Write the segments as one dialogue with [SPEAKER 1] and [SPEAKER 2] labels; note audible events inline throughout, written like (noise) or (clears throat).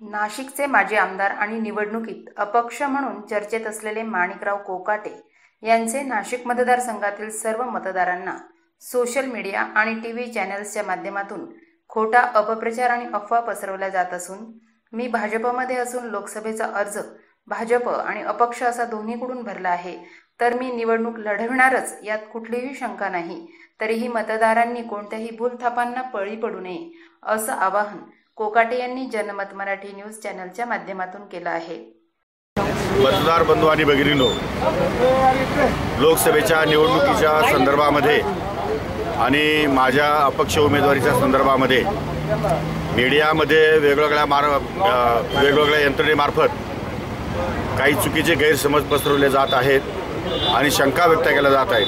[SPEAKER 1] नाशिकचे माजी आमदार आणि निवडणुकीत अपक्ष म्हणून चर्चेत असलेले माणिकराव कोकाटे यांचे नाशिक मतदारसंघातील सर्व मतदारांना सोशल मीडिया आणि टी व्ही चॅनेल्सच्या माध्यमातून खोटा अपप्रचार आणि अफवा पसरवल्या जात असून मी भाजपमध्ये असून लोकसभेचा अर्ज भाजप आणि अपक्ष असा दोन्हीकडून भरला आहे तर मी निवडणूक लढविणारच यात कुठलीही शंका नाही तरीही मतदारांनी कोणत्याही भूलथापांना पळी पडू नये असं आवाहन कोकाटे यांनी जनमत मराठी न्यूज चॅनलच्या माध्यमातून केलं आहे.
[SPEAKER 2] मतदार बंधू आणि भगिनीनो लोकसभेच्या निवडणुकीच्या संदर्भामध्ये आणि माझ्या अपक्ष उमेदवारीच्या संदर्भामध्ये मीडियामध्ये वेगवेगळ्या मार वेगवेगळ्या यंत्रणेमार्फत काही चुकीचे गैरसमज पसरवले जात आहेत आणि शंका व्यक्त केल्या जात आहेत.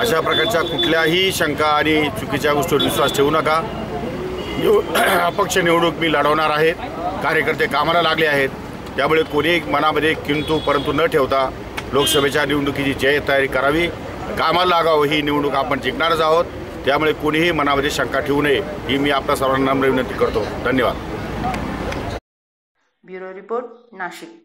[SPEAKER 2] अशा प्रकारच्या कुठल्याही शंका आणि चुकीच्या गोष्टीवर विश्वास ठेवू नका. निव (clears throat) अपक्ष निवडणूक मी लढवणार आहेत कार्यकर्ते कामाला लागले आहेत. त्यामुळे कोणी मनामध्ये किंतु परंतु न ठेवता लोकसभेच्या निवडणुकीची जय तयारी करावी. कामाला लागावं ही निवडणूक आपण जिंकणारच आहोत. त्यामुळे कोणीही मनामध्ये शंका ठेवू नये ही मी आपल्या सर्वांना नम्र विनंती करतो. धन्यवाद.
[SPEAKER 1] Bureau report Nashik.